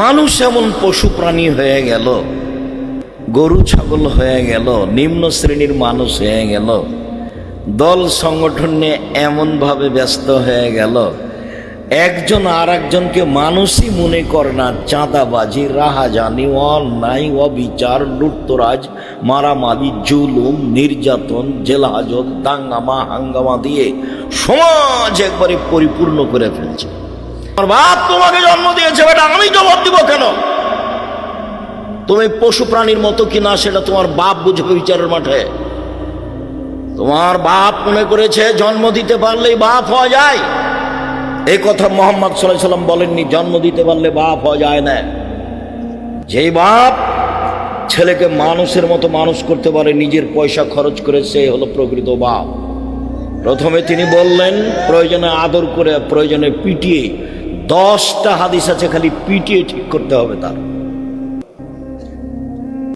মানুষ এমন পশু প্রাণী হয়ে গেল, গরু ছাগল হয়ে গেল, নিম্ন শ্রেণির মানুষ হয়ে গেল, দল সংগঠন এমনভাবে ব্যস্ত হয়ে গেল। একজন আর একজনকে মানুষই মনে করে না, চাঁদাবাজি, রাহাজানি, অন্যায়, অবিচার, লুটতরাজ, মারামারি, জুলুম, নির্যাতন, জেলহাজত, দাঙ্গামা, হাঙ্গামা দিয়ে সমাজ একবারে পরিপূর্ণ করে ফেলছে। আমার বাপ তোমাকে জন্ম দিয়েছে, বেটা, আমি জবাব দিব কেন? তুমি পশু প্রাণীর মতো কিনা সেটা তোমার বাপ বুঝবে বিচারের মাঠে। তোমার বাপ মনে করেছে জন্ম দিতে পারলেই বাপ হওয়া যায়। এই কথা মোহাম্মদ সাল্লাম বলেননি, জন্ম দিতে পারলে বাপ হওয়া যায় না। যেই বাপ ছেলেকে মানুষের মতো মানুষ করতে পারে, নিজের পয়সা খরচ করে সে হলো প্রকৃত বাপ। প্রথমে তিনি বললেন, প্রয়োজনে আদর করে, প্রয়োজনে পিটিয়ে দশটা হাদিস আছে খালি পিটিয়ে ঠিক করতে হবে তার।